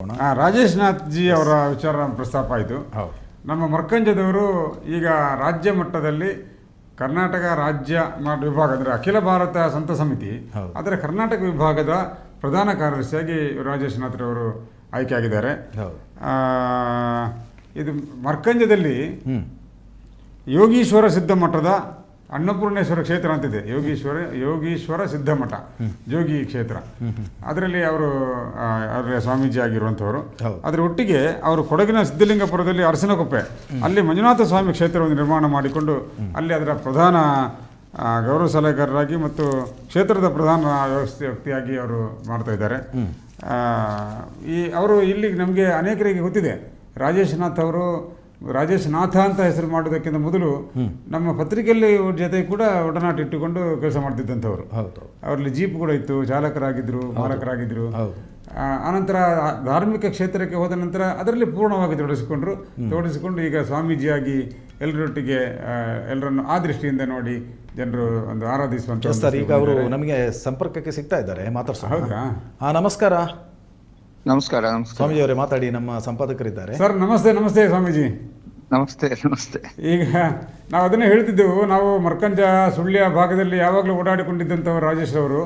ಆ, ರಾಜೇಶ್ ನಾಥ್ ಜಿ ಅವರ ವಿಚಾರ ಪ್ರಸ್ತಾಪ ಆಯಿತು. ಹೌದು. ನಮ್ಮ ಮರ್ಕಂಜದವರು ಈಗ ರಾಜ್ಯ ಮಟ್ಟದಲ್ಲಿ ಕರ್ನಾಟಕ ರಾಜ್ಯ ವಿಭಾಗ ಅಂದರೆ ಅಖಿಲ ಭಾರತ ಸಂತ ಸಮಿತಿ. ಅದರ ಕರ್ನಾಟಕ ವಿಭಾಗದ ಪ್ರಧಾನ ಕಾರ್ಯದರ್ಶಿಯಾಗಿ ರಾಜೇಶ್ನಾಥ್ರವರು ಆಯ್ಕೆಯಾಗಿದ್ದಾರೆ. ಹೌದು. ಆ, ಇದು ಮರ್ಕಂಜದಲ್ಲಿ ಯೋಗೀಶ್ವರ ಸಿದ್ಧ ಮಠದ ಅನ್ನಪೂರ್ಣೇಶ್ವರ ಕ್ಷೇತ್ರ ಅಂತಿದೆ. ಯೋಗೀಶ್ವರ ಯೋಗೀಶ್ವರ ಸಿದ್ಧಮಠ ಜೋಗಿ ಕ್ಷೇತ್ರ. ಅದರಲ್ಲಿ ಅವರು ಅವರ ಸ್ವಾಮೀಜಿ ಆಗಿರುವಂಥವರು. ಅದರ ಒಟ್ಟಿಗೆ ಅವರು ಕೊಡಗಿನ ಸಿದ್ಧಲಿಂಗಪುರದಲ್ಲಿ ಅರಸನಕೊಪ್ಪೆ ಅಲ್ಲಿ ಮಂಜುನಾಥ ಸ್ವಾಮಿ ಕ್ಷೇತ್ರವನ್ನು ನಿರ್ಮಾಣ ಮಾಡಿಕೊಂಡು ಅಲ್ಲಿ ಅದರ ಪ್ರಧಾನ ಗೌರವ ಸಲಹೆಗಾರರಾಗಿ ಮತ್ತು ಕ್ಷೇತ್ರದ ಪ್ರಧಾನ ವ್ಯವಸ್ಥೆ ವ್ಯಕ್ತಿಯಾಗಿ ಅವರು ಮಾಡ್ತಾ ಇದ್ದಾರೆ. ಈ ಅವರು ಇಲ್ಲಿ ನಮಗೆ ಅನೇಕರಿಗೆ ಗೊತ್ತಿದೆ. ರಾಜೇಶ್ನಾಥ್ ಅವರು ರಾಜೇಶ್ ನಾಥ ಅಂತ ಹೆಸರು ಮಾಡೋದಕ್ಕಿಂತ ಮೊದಲು ನಮ್ಮ ಪತ್ರಿಕೆಯಲ್ಲಿ ಜೊತೆ ಕೂಡ ಒಡನಾಟ ಇಟ್ಟುಕೊಂಡು ಕೆಲಸ ಮಾಡ್ತಿದ್ದಂಥವ್ರು. ಅವರಲ್ಲಿ ಜೀಪ್ ಕೂಡ ಇತ್ತು ಚಾಲಕರಾಗಿದ್ದರು ಮಾಲಕರಾಗಿದ್ದರು ಆನಂತರ ಧಾರ್ಮಿಕ ಕ್ಷೇತ್ರಕ್ಕೆ ಹೋದ ನಂತರ ಅದರಲ್ಲಿ ಪೂರ್ಣವಾಗಿ ತೊಡಗಿಸಿಕೊಂಡ್ರು. ತೊಡಗಿಸಿಕೊಂಡು ಈಗ ಸ್ವಾಮೀಜಿಯಾಗಿ ಎಲ್ಲರೊಟ್ಟಿಗೆ ಎಲ್ಲರನ್ನು ಆ ದೃಷ್ಟಿಯಿಂದ ನೋಡಿ ಜನರು ಒಂದು ಆರಾಧಿಸುವಂತ ಸರ್ ಈಗ ಅವರು. ನಮಗೆ ಸಂಪರ್ಕಕ್ಕೆ ಸಿಗ್ತಾ ಇದ್ದಾರೆ. ಮಾತಾಡ್ಸೋಣ. ಹೌದಾ? ಹಾಂ ನಮಸ್ಕಾರ. ನಮಸ್ಕಾರ ನಮಸ್ಕಾರ. ಸ್ವಾಮೀಜಿ ಅವರೇ ಮಾತಾಡಿ ನಮ್ಮ ಸಂಪಾದಕರಿದ್ದಾರೆ. ಸರ್ ನಮಸ್ತೆ ನಮಸ್ತೆ ಸ್ವಾಮೀಜಿ. ನಮಸ್ತೆ ನಮಸ್ತೆ. ಈಗ ನಾವು ಅದನ್ನೇ ಹೇಳ್ತಿದ್ದೆವು ನಾವು ಮರ್ಕಂಜ ಸುಳ್ಯ ಭಾಗದಲ್ಲಿ ಯಾವಾಗಲೂ ಓಡಾಡಿಕೊಂಡಿದ್ದಂಥವ್ರು ರಾಜೇಶ್ ಅವರು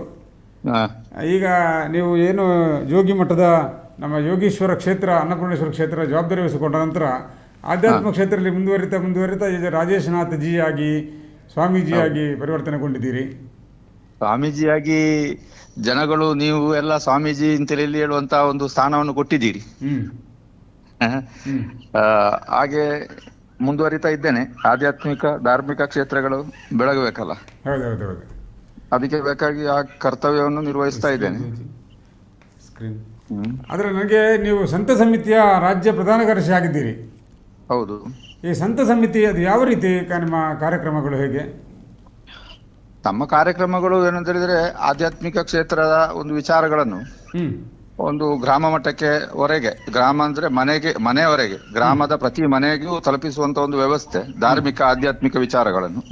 ಈಗ ನೀವು ಏನು ಯೋಗಿ ಮಠದ ನಮ್ಮ ಯೋಗೀಶ್ವರ ಕ್ಷೇತ್ರ ಅನ್ನಪೂರ್ಣೇಶ್ವರ ಕ್ಷೇತ್ರ ಜವಾಬ್ದಾರಿ ವಹಿಸಿಕೊಂಡ ನಂತರ ಆಧ್ಯಾತ್ಮ ಕ್ಷೇತ್ರದಲ್ಲಿ ಮುಂದುವರಿತಾ ಮುಂದುವರಿತಾ ಈಗ ರಾಜೇಶ್ನಾಥ್ ಜಿ ಆಗಿ ಸ್ವಾಮೀಜಿಯಾಗಿ ಪರಿವರ್ತನೆಗೊಂಡಿದ್ದೀರಿ. ಸ್ವಾಮೀಜಿಯಾಗಿ ಜನಗಳು ನೀವು ಎಲ್ಲ ಸ್ವಾಮೀಜಿ ಅಂತೇಳಿ ಹೇಳುವಂತ ಒಂದು ಸ್ಥಾನವನ್ನು ಕೊಟ್ಟಿದ್ದೀರಿ. ಹಾಗೆ ಮುಂದುವರಿತಾ ಇದ್ದೇನೆ. ಆಧ್ಯಾತ್ಮಿಕ ಧಾರ್ಮಿಕ ಕ್ಷೇತ್ರಗಳು ಬೆಳಗಬೇಕಲ್ಲ. ಅದಕ್ಕೆ ಬೇಕಾಗಿ ಆ ಕರ್ತವ್ಯವನ್ನು ನಿರ್ವಹಿಸ್ತಾ ಇದ್ದೇನೆ. ಆದರೆ ನನಗೆ ನೀವು ಸಂತ ಸಮಿತಿಯ ರಾಜ್ಯ ಪ್ರಧಾನ ಕಾರ್ಯದರ್ಶಿ ಆಗಿದ್ದೀರಿ. ಹೌದು. ಈ ಸಂತ ಸಮಿತಿ ಅದು ಯಾವ ರೀತಿ ನಿಮ್ಮ ಕಾರ್ಯಕ್ರಮಗಳು ಹೇಗೆ? ತಮ್ಮ ಕಾರ್ಯಕ್ರಮಗಳು ಏನಂತ ಹೇಳಿದ್ರೆ ಆಧ್ಯಾತ್ಮಿಕ ಕ್ಷೇತ್ರದ ಒಂದು ವಿಚಾರಗಳನ್ನು ಒಂದು ಗ್ರಾಮ ಮಟ್ಟಕ್ಕೆ ವರೆಗೆ ಗ್ರಾಮ ಅಂದ್ರೆ ಮನೆಗೆ ಮನೆಯವರೆಗೆ ಗ್ರಾಮದ ಪ್ರತಿ ಮನೆಗೂ ತಲುಪಿಸುವಂತ ಒಂದು ವ್ಯವಸ್ಥೆ ಧಾರ್ಮಿಕ ಆಧ್ಯಾತ್ಮಿಕ ವಿಚಾರಗಳನ್ನು.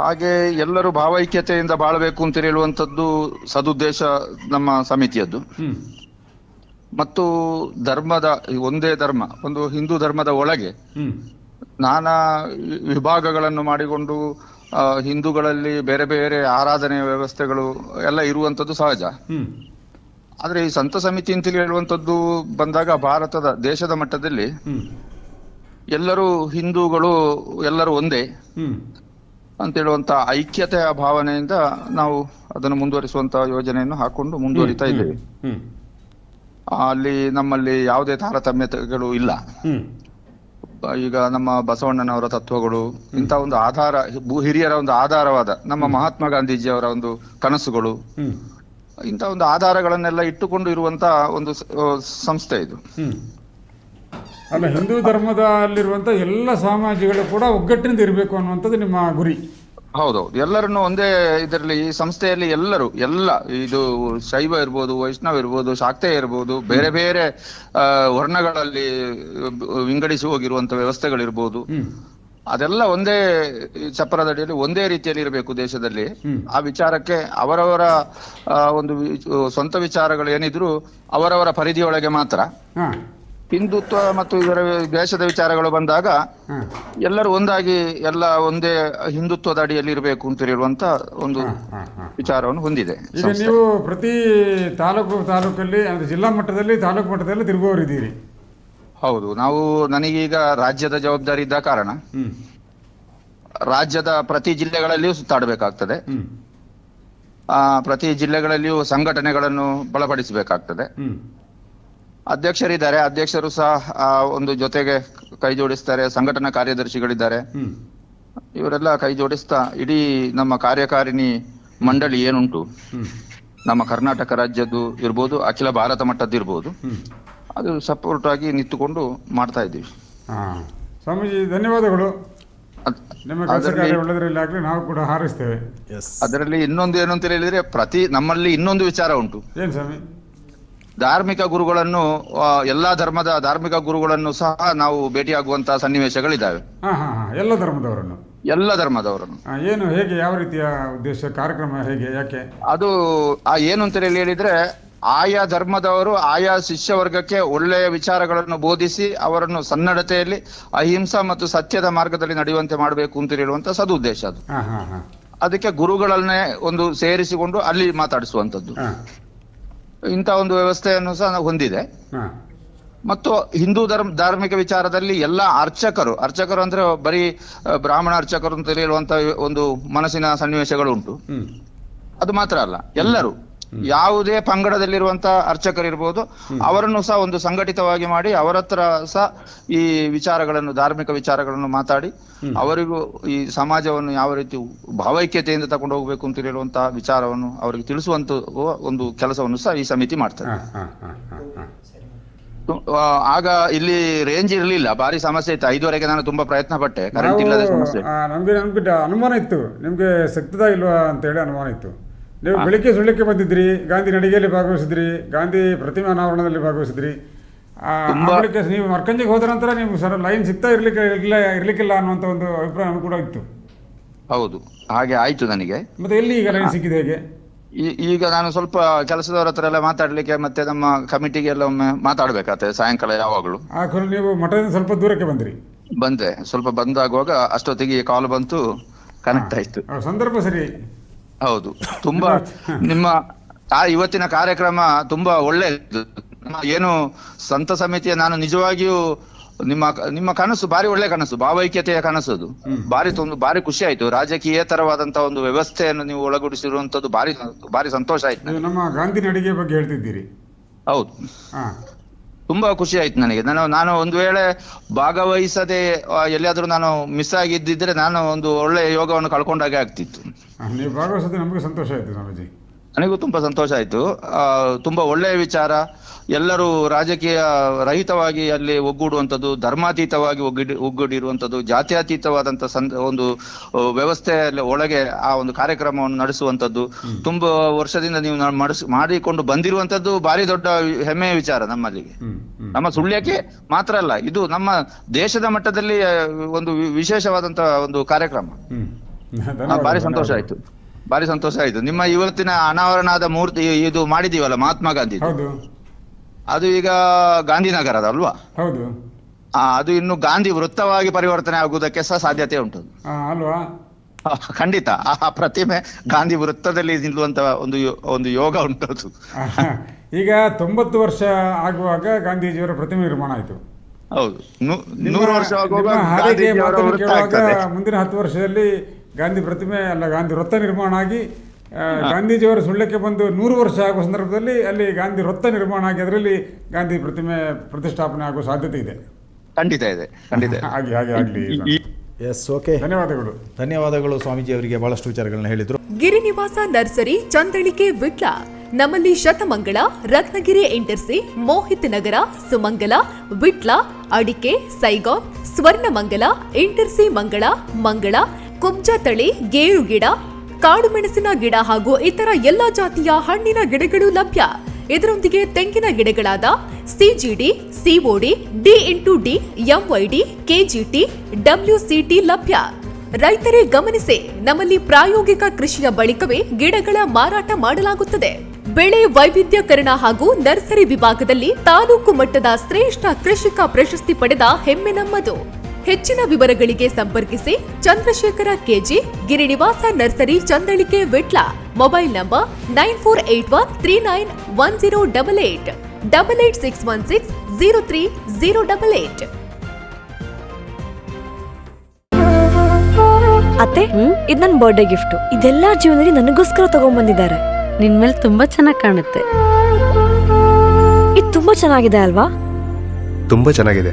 ಹಾಗೆ ಎಲ್ಲರೂ ಭಾವೈಕ್ಯತೆಯಿಂದ ಬಾಳಬೇಕು ಅಂತ ಹೇಳುವಂತದ್ದು ಸದುದ್ದೇಶ ನಮ್ಮ ಸಮಿತಿಯದ್ದು. ಮತ್ತು ಧರ್ಮದ ಒಂದೇ ಧರ್ಮ ಒಂದು ಹಿಂದೂ ಧರ್ಮದ ಒಳಗೆ ನಾನಾ ವಿಭಾಗಗಳನ್ನು ಮಾಡಿಕೊಂಡು ಹಿಂದೂಗಳಲ್ಲಿ ಬೇರೆ ಬೇರೆ ಆರಾಧನೆ ವ್ಯವಸ್ಥೆಗಳು ಎಲ್ಲ ಇರುವಂತದ್ದು ಸಹಜ. ಆದ್ರೆ ಈ ಸಂತ ಸಮಿತಿ ಅಂತ ಹೇಳುವಂತದ್ದು ಬಂದಾಗ ಭಾರತದ ದೇಶದ ಮಟ್ಟದಲ್ಲಿ ಎಲ್ಲರೂ ಹಿಂದೂಗಳು ಎಲ್ಲರೂ ಒಂದೇ ಅಂತ ಹೇಳುವಂತ ಐಕ್ಯತೆಯ ಭಾವನೆಯಿಂದ ನಾವು ಅದನ್ನು ಮುಂದುವರಿಸುವಂತ ಯೋಜನೆಯನ್ನು ಹಾಕೊಂಡು ಮುಂದುವರಿತಾ ಇದ್ದೇವೆ. ಅಲ್ಲಿ ನಮ್ಮಲ್ಲಿ ಯಾವುದೇ ತಾರತಮ್ಯತೆಗಳು ಇಲ್ಲ. ಈಗ ನಮ್ಮ ಬಸವಣ್ಣನವರ ತತ್ವಗಳು ಇಂತ ಒಂದು ಆಧಾರ ಹಿರಿಯರ ಒಂದು ಆಧಾರವಾದ ನಮ್ಮ ಮಹಾತ್ಮ ಗಾಂಧೀಜಿಯವರ ಒಂದು ಕನಸುಗಳು. ಇಂತ ಇಂಥ ಒಂದು ಆಧಾರಗಳನ್ನೆಲ್ಲ ಇಟ್ಟುಕೊಂಡು ಇರುವಂತ ಒಂದು ಸಂಸ್ಥೆ ಇದು. ಅಲ್ಲ ಹಿಂದೂ ಧರ್ಮದಲ್ಲಿರುವಂತಹ ಎಲ್ಲ ಸಮಾಜಗಳು ಕೂಡ ಒಗ್ಗಟ್ಟಿನಿಂದ ಇರಬೇಕು ಅನ್ನುವಂಥದ್ದು ನಿಮ್ಮ ಗುರಿ. ಹೌದೌದು ಎಲ್ಲರನ್ನು ಒಂದೇ ಇದರಲ್ಲಿ ಈ ಸಂಸ್ಥೆಯಲ್ಲಿ ಎಲ್ಲರೂ ಎಲ್ಲ ಇದು ಶೈವ ಇರ್ಬೋದು ವೈಷ್ಣವ ಇರ್ಬೋದು ಶಾಕ್ತೆ ಇರ್ಬೋದು ಬೇರೆ ಬೇರೆ ಆ, ವರ್ಣಗಳಲ್ಲಿ ವಿಂಗಡಿಸಿ ಹೋಗಿರುವಂತ ವ್ಯವಸ್ಥೆಗಳಿರ್ಬೋದು. ಅದೆಲ್ಲ ಒಂದೇ ಚಪ್ಪರದಡಿಯಲ್ಲಿ ಒಂದೇ ರೀತಿಯಲ್ಲಿ ಇರಬೇಕು ದೇಶದಲ್ಲಿ. ಆ ವಿಚಾರಕ್ಕೆ ಅವರವರ ಆ, ಒಂದು ವಿ- ಸ್ವಂತ ವಿಚಾರಗಳು ಏನಿದ್ರು ಅವರವರ ಪರಿಧಿಯೊಳಗೆ ಮಾತ್ರ. ಹಾ. ಹಿಂದುತ್ವ ಮತ್ತು ಇದರ ದೇಶದ ವಿಚಾರಗಳು ಬಂದಾಗ ಎಲ್ಲರೂ ಒಂದಾಗಿ ಎಲ್ಲ ಒಂದೇ ಹಿಂದುತ್ವದ ಅಡಿಯಲ್ಲಿ ಇರಬೇಕು ಅಂತ ಹೇಳುವಂತ ಒಂದು ವಿಚಾರವನ್ನು ಹೊಂದಿದೆ ಈಗ ನೀವು ಪ್ರತಿ ತಾಲೂಕು ತಾಲೂಕಲ್ಲಿ ಅಂದ್ರೆ ಜಿಲ್ಲಾ ಮಟ್ಟದಲ್ಲಿ ತಾಲೂಕು ಮಟ್ಟದಲ್ಲಿ ತಿರುಗುವವರಿದ್ದೀರಿ ಹೌದು. ನಾವು ನನಗೀಗ ರಾಜ್ಯದ ಜವಾಬ್ದಾರಿ ಇದ್ದ ಕಾರಣ ರಾಜ್ಯದ ಪ್ರತಿ ಜಿಲ್ಲೆಗಳಲ್ಲಿಯೂ ಸುತ್ತಾಡಬೇಕಾಗ್ತದೆ. ಆ ಪ್ರತಿ ಜಿಲ್ಲೆಗಳಲ್ಲಿಯೂ ಸಂಘಟನೆಗಳನ್ನು ಬಲಪಡಿಸಬೇಕಾಗ್ತದೆ. ಅಧ್ಯಕ್ಷರಿದ್ದಾರೆ. ಅಧ್ಯಕ್ಷರು ಸಹ ಆ ಒಂದು ಜೊತೆಗೆ ಕೈ ಜೋಡಿಸ್ತಾರೆ. ಸಂಘಟನಾ ಕಾರ್ಯದರ್ಶಿಗಳಿದ್ದಾರೆ. ಇವರೆಲ್ಲ ಕೈ ಜೋಡಿಸ್ತಾ ಇಡೀ ನಮ್ಮ ಕಾರ್ಯಕಾರಿಣಿ ಮಂಡಳಿ ಏನುಂಟು? ನಮ್ಮ ಕರ್ನಾಟಕ ರಾಜ್ಯದ್ದು ಇರ್ಬೋದು ಅಖಿಲ ಭಾರತ ಮಟ್ಟದ್ದು ಇರ್ಬೋದು. ಅದು ಸಪೋರ್ಟ್ ಆಗಿ ನಿಂತುಕೊಂಡು ಮಾಡ್ತಾ ಇದ್ದೀವಿ. ಹಾ. ಸ್ವಾಮೀಜಿ ಧನ್ಯವಾದಗಳು. ನಿಮ್ಮ ಒಳ್ಳೆದರಲ್ಲಿ ನಾವು ಕೂಡ ಹಾರೈಸ್ತೇವೆ. ಎಸ್ ಅದರಲ್ಲಿ ಇನ್ನೊಂದು ಏನು ಅಂತ ಹೇಳಿದ್ರೆ ಪ್ರತಿ ನಮ್ಮಲ್ಲಿ ಇನ್ನೊಂದು ವಿಚಾರ ಉಂಟು. ಏನ್ ಸ್ವಾಮಿ? ಧಾರ್ಮಿಕ ಗುರುಗಳನ್ನು ಎಲ್ಲಾ ಧರ್ಮದ ಧಾರ್ಮಿಕ ಗುರುಗಳನ್ನು ಸಹ ನಾವು ಭೇಟಿಯಾಗುವಂತಹ ಸನ್ನಿವೇಶಗಳಿದ್ದಾವೆ. ಎಲ್ಲ ಧರ್ಮದವರನ್ನು? ಎಲ್ಲ ಧರ್ಮದವರನ್ನು. ಏನು ಹೇಗೆ ಯಾವ ರೀತಿಯ ಉದ್ದೇಶ ಕಾರ್ಯಕ್ರಮ ಹೇಗೆ ಯಾಕೆ? ಅದು ಆ ಏನು ಅಂತ ಹೇಳಿ ಹೇಳಿದ್ರೆ ಆಯಾ ಧರ್ಮದವರು ಆಯಾ ಶಿಷ್ಯ ವರ್ಗಕ್ಕೆ ಒಳ್ಳೆಯ ವಿಚಾರಗಳನ್ನು ಬೋಧಿಸಿ ಅವರನ್ನು ಸನ್ನಡತೆಯಲ್ಲಿ ಅಹಿಂಸಾ ಮತ್ತು ಸತ್ಯದ ಮಾರ್ಗದಲ್ಲಿ ನಡೆಯುವಂತೆ ಮಾಡಬೇಕು ಅಂತ ಹೇಳುವಂತ ಸದುದ್ದೇಶ ಅದು. ಅದಕ್ಕೆ ಗುರುಗಳನ್ನೇ ಒಂದು ಸೇರಿಸಿಕೊಂಡು ಅಲ್ಲಿ ಮಾತಾಡಿಸುವಂತದ್ದು ಇಂಥ ಒಂದು ವ್ಯವಸ್ಥೆಯನ್ನು ಸಹ ಹೊಂದಿದೆ. ಮತ್ತು ಹಿಂದೂ ಧರ್ಮ ಧಾರ್ಮಿಕ ವಿಚಾರದಲ್ಲಿ ಎಲ್ಲ ಅರ್ಚಕರು ಅರ್ಚಕರು ಅಂದ್ರೆ ಬರೀ ಬ್ರಾಹ್ಮಣ ಅರ್ಚಕರು ಅಂತ ಹೇಳುವಂತ ಒಂದು ಮನಸ್ಸಿನ ಸನ್ನಿವೇಶಗಳು ಉಂಟು. ಅದು ಮಾತ್ರ ಅಲ್ಲ ಎಲ್ಲರೂ. ಯಾವುದೇ ಪಂಗಡದಲ್ಲಿರುವಂತಹ ಅರ್ಚಕರು ಇರ್ಬೋದು ಅವರನ್ನು ಸಹ ಒಂದು ಸಂಘಟಿತವಾಗಿ ಮಾಡಿ ಅವರ ಹತ್ರ ಸಹ ಈ ವಿಚಾರಗಳನ್ನು ಧಾರ್ಮಿಕ ವಿಚಾರಗಳನ್ನು ಮಾತಾಡಿ ಅವರಿಗೂ ಈ ಸಮಾಜವನ್ನು ಯಾವ ರೀತಿ ಭಾವೈಕ್ಯತೆಯಿಂದ ತಗೊಂಡು ಹೋಗ್ಬೇಕು ಅಂತ ಹೇಳುವಂತಹ ವಿಚಾರವನ್ನು ಅವರಿಗೆ ತಿಳಿಸುವಂತ ಒಂದು ಕೆಲಸವನ್ನು ಸಹ ಈ ಸಮಿತಿ ಆ, ಆಗ ಇಲ್ಲಿ ರೇಂಜ್ ಇರಲಿಲ್ಲ. ಭಾರಿ ಸಮಸ್ಯೆ ಇತ್ತು. ಐದುವರೆಗೆ ನಾನು ತುಂಬಾ ಪ್ರಯತ್ನ ಪಟ್ಟೆ. ಕರೆಂಟ್ ಇಲ್ಲದ ಸಮಸ್ಯೆ. ನಮ್ಗೆ ಅನುಮಾನ ಇತ್ತು. ನಿಮ್ಗೆ ಸಕ್ತದ ಇಲ್ವಾ ಅಂತೇಳಿ ಅನುಮಾನ ಇತ್ತು. ನೀವು ಬೆಳಿಗ್ಗೆ ಸುಳ್ಳಕ್ಕೆ ಬಂದಿದ್ರಿ ಗಾಂಧಿ ನಡಿಗೆಯಲ್ಲಿ ಭಾಗವಹಿಸಿದ್ರಿ ಗಾಂಧಿ ಪ್ರತಿಮೆ ಅನಾವರಣದಲ್ಲಿ ಭಾಗವಹಿಸಿದ್ರಿ. ಆ ಆ ನೀವು ಮರ್ಕಂಜಿಗೆ ಹೋದ ನಂತರ ನೀವು ಸರ್ ಲೈನ್ ಸಿಗ್ತಾ ಇರ್ಲಿಕ್ಕೆ ಇರ್ಲಿಲ್ಲ ಇರ್ಲಿಕ್ಕಿಲ್ಲ ಅನ್ನುವಂಥ ಒಂದು ಅಭಿಪ್ರಾಯ ಕೂಡ ಇತ್ತು. ಹೌದು ಹಾಗೆ ಆಯ್ತು ನನಗೆ. ಮತ್ತೆ ಎಲ್ಲಿ ಈಗ ಲೈನ್ ಸಿಕ್ಕಿದೆ ಹೇಗೆ? ಈಗ ನಾನು ಸ್ವಲ್ಪ ಕೆಲಸದವರ ಹತ್ರ ಎಲ್ಲ ಮಾತಾಡ್ಲಿಕ್ಕೆ ಮತ್ತೆ ನಮ್ಮ ಕಮಿಟಿಗೆ ಎಲ್ಲ ಒಮ್ಮೆ ಮಾತಾಡ್ಬೇಕಾಗ್ತದೆ ಸಾಯಂಕಾಲ ಯಾವಾಗಲೂ. ನೀವು ಮಠದಿಂದ ಸ್ವಲ್ಪ ದೂರಕ್ಕೆ ಬಂದ್ರಿ. ಬಂದೆ ಸ್ವಲ್ಪ ಬಂದಾಗುವಾಗ ಅಷ್ಟೊತ್ತಿಗೆ ಕಾಲ್ ಬಂತು ಕನೆಕ್ಟ್ ಆಯ್ತು. ಸಂದರ್ಭ ಸರಿ. ಹೌದು. ತುಂಬಾ ನಿಮ್ಮ ಆ ಇವತ್ತಿನ ಕಾರ್ಯಕ್ರಮ ತುಂಬಾ ಒಳ್ಳೆಯದು ಏನು ಸಂತ ಸಮಿತಿಯ ನಾನು ನಿಜವಾಗಿಯೂ ನಿಮ್ಮ ನಿಮ್ಮ ಕನಸು ಬಾರಿ ಒಳ್ಳೆ ಕನಸು ಭಾವೈಕ್ಯತೆಯ ಕನಸು ಅದು. ಬಾರಿ ತುಂಬ ಬಾರಿ ಖುಷಿ ಆಯ್ತು. ರಾಜಕೀಯೇತರವಾದಂತಹ ಒಂದು ವ್ಯವಸ್ಥೆಯನ್ನು ನೀವು ಒಳಗೂಡಿಸಿರುವಂತದ್ದು ಬಾರಿ ಬಾರಿ ಸಂತೋಷ ಆಯ್ತು. ನಮ್ಮ ಗಾಂಧಿ ನಡಿಗೆ ಬಗ್ಗೆ ಹೇಳ್ತಿದ್ದೀರಿ. ಹೌದು. ತುಂಬಾ ಖುಷಿ ಆಯ್ತು ನನಗೆ. ನಾನು ನಾನು ಒಂದು ವೇಳೆ ಭಾಗವಹಿಸದೆ ಎಲ್ಲಿಯಾದ್ರೂ ನಾನು ಮಿಸ್ ಆಗಿದ್ದಿದ್ರೆ ನಾನು ಒಂದು ಒಳ್ಳೆಯ ಯೋಗವನ್ನು ಕಳ್ಕೊಂಡಾಗೆ ಆಗ್ತಿತ್ತು. ನೀವು ಭಾಗವಹಿಸೋದು ನಮಗೆ ಸಂತೋಷ ಆಯ್ತು, ಸ್ವಾಮೀಜಿ. ನನಗೂ ತುಂಬಾ ಸಂತೋಷ ಆಯ್ತು. ಆ, ತುಂಬಾ ಒಳ್ಳೆಯ ವಿಚಾರ. ಎಲ್ಲರೂ ರಾಜಕೀಯ ರಹಿತವಾಗಿ ಅಲ್ಲಿ ಒಗ್ಗೂಡುವಂಥದ್ದು ಧರ್ಮಾತೀತವಾಗಿ ಒಗ್ಗಿಡಿ ಒಗ್ಗೂಡಿರುವಂಥದ್ದು ಜಾತ್ಯತೀತವಾದಂಥ ಸನ್ ಒಂದು ವ್ಯವಸ್ಥೆ ವ್ಯವಸ್ಥೆಯಲ್ಲಿ ಒಳಗೆ ಆ ಒಂದು ಕಾರ್ಯಕ್ರಮವನ್ನು ನಡೆಸುವಂಥದ್ದು. ತುಂಬಾ ವರ್ಷದಿಂದ ನೀವು ಮಾಡಿಸ್ ಮಾಡಿಕೊಂಡು ಬಂದಿರುವಂಥದ್ದು ಭಾರಿ ದೊಡ್ಡ ಹೆಮ್ಮೆಯ ವಿಚಾರ ನಮ್ಮಲ್ಲಿಗೆ. ನಮ್ಮ ಸುಳ್ಯಕ್ಕೆ ಮಾತ್ರ ಅಲ್ಲ ಇದು ನಮ್ಮ ದೇಶದ ಮಟ್ಟದಲ್ಲಿ ಒಂದು ವಿಶೇಷವಾದಂತಹ ವಿಶೇಷವಾದಂತ ಒಂದು ಕಾರ್ಯಕ್ರಮ. ಭಾರಿ ಸಂತೋಷ. ಆಯ್ತು. ಭಾರಿ ಸಂತೋಷ ಆಯ್ತು. ನಿಮ್ಮ ಇವತ್ತಿನ ಅನಾವರಣದ ಮೂರ್ತಿ ಇದು ಮಾಡಿದೀವಲ್ಲ ಮಹಾತ್ಮ ಗಾಂಧಿ ಹೌದು. ಅದು ಈಗ ಗಾಂಧಿನಗರದ ಅಲ್ವಾ? ಹೌದು. ಆ, ಅದು ಇನ್ನು ಗಾಂಧಿ ವೃತ್ತವಾಗಿ ಪರಿವರ್ತನೆ ಆಗುವುದಕ್ಕೆ ಸಹ ಸಾಧ್ಯತೆ ಉಂಟು. ಆ, ಅಲ್ವಾ? ಆ, ಖಂಡಿತ. ಆ ಪ್ರತಿಮೆ ಗಾಂಧಿ ವೃತ್ತದಲ್ಲಿ ನಿಲ್ಲುವಂತ ಒಂದು ಯೋ- ಒಂದು ಯೋಗ ಉಂಟು ಅದು. ಈಗ ತೊಂಬತ್ತು ವರ್ಷ ಆಗುವಾಗ ಗಾಂಧೀಜಿಯವರ ಪ್ರತಿಮೆ ನಿರ್ಮಾಣ ಆಯ್ತು. ಹೌದು. ನೂ- ನೂರು ವರ್ಷ ಆಗುವಾಗ ಹಾಡಿಗೆ ಗಾಂಧೀಜಿಯವರ ಮಾತನ್ನು ವೃತ್ತ ಆಗ್ತದೆ. ಮುಂದಿನ ಹತ್ತು ವರ್ಷದಲ್ಲಿ ಗಾಂಧಿ ಪ್ರತಿಮೆ ಅಲ್ಲ ಗಾಂಧಿ ವೃತ್ತ ನಿರ್ಮಾಣ ಆಗಿ ಗಾಂಧೀಜಿಯವರು ಸುಳ್ಳಕ್ಕೆ ಸುಳ್ಯಕ್ಕೆ ಬಂದು ನೂರು ವರ್ಷ ಆಗುವ ಸಂದರ್ಭದಲ್ಲಿ ಅಲ್ಲಿ ಗಾಂಧಿ ವೃತ್ತ ನಿರ್ಮಾಣ ಆಗಿ ಅದರಲ್ಲಿ ಗಾಂಧಿ ಪ್ರತಿಮೆ ಪ್ರತಿಷ್ಠಾಪನೆ ಆಗುವ ಸಾಧ್ಯತೆ ಇದೆ. ಖಂಡಿತ ಇದೆ ಖಂಡಿತ. ಹಾಗೆ ಹಾಗೆ ಆಗಲಿ ಎಸ್ ಓಕೆ ಧನ್ಯವಾದಗಳು. ಧನ್ಯವಾದಗಳು ಸ್ವಾಮೀಜಿ ಅವರಿಗೆ ಬಹಳಷ್ಟು ವಿಚಾರಗಳನ್ನ ಹೇಳಿದ್ರು. ಗಿರಿನಿವಾಸ ನರ್ಸರಿ ಚಂದಳಿಕೆ ವಿಟ್ಲ. ನಮ್ಮಲ್ಲಿ ಶತಮಂಗಳ ರತ್ನಗಿರಿ ಇಂಟರ್ಸಿ ಮೋಹಿತ್ ನಗರ ಸುಮಂಗಲ ವಿಟ್ಲ ಅಡಿಕೆ ಸೈಗಾನ್ ಸ್ವರ್ಣಮಂಗಲ ಇಂಟರ್ಸಿ ಮಂಗಳ ಮಂಗಳ ಕುಬ್ಜ ತಳಿ, ಗೇರು ಗಿಡ, ಕಾಡು ಮೆಣಸಿನ ಗಿಡ ಹಾಗೂ ಇತರ ಎಲ್ಲ ಜಾತಿಯ ಹಣ್ಣಿನ ಗಿಡಗಳು ಲಭ್ಯ. ಇದರೊಂದಿಗೆ ತೆಂಗಿನ ಗಿಡಗಳಾದ CGD COD D into D MYD KGT WCT ಲಭ್ಯ. ರೈತರೇ ಗಮನಿಸಿ, ನಮ್ಮಲ್ಲಿ ಪ್ರಾಯೋಗಿಕ ಕೃಷಿಯ ಬಳಿಕವೇ ಗಿಡಗಳ ಮಾರಾಟ ಮಾಡಲಾಗುತ್ತದೆ. ಬೆಳೆ ವೈವಿಧ್ಯಕರಣ ಹಾಗೂ ನರ್ಸರಿ ವಿಭಾಗದಲ್ಲಿ ತಾಲೂಕು ಮಟ್ಟದ ಶ್ರೇಷ್ಠ ಕೃಷಿಕ ಪ್ರಶಸ್ತಿ ಪಡೆದ ಹೆಮ್ಮೆ ನಮ್ಮದು. ಹೆಚ್ಚಿನ ವಿವರಗಳಿಗೆ ಸಂಪರ್ಕಿಸಿ Chandrashekara KG Girinivasa nursery Chandalike Vitla. Mobile number nine four eight one three nine one zero double eight. Double eight six one six zero three zero double eight. ಅತ್ತೆ ಇದು ನನ್ನ ಬರ್ಡೇ ಗಿಫ್ಟ್ ಇದೆಲ್ಲ ಜೀವನದಲ್ಲಿ ನನಗೋಸ್ಕರ ತಗೊಂಡ್ಬಂದಿದ್ದಾರೆ ನಿನ್ ಮೇಲೆ ತುಂಬಾ ಚೆನ್ನಾಗಿ ಕಾಣುತ್ತೆ. ಇದು ತುಂಬಾ ಚೆನ್ನಾಗಿದೆ ಅಲ್ವಾ? ತುಂಬಾ ಚೆನ್ನಾಗಿದೆ.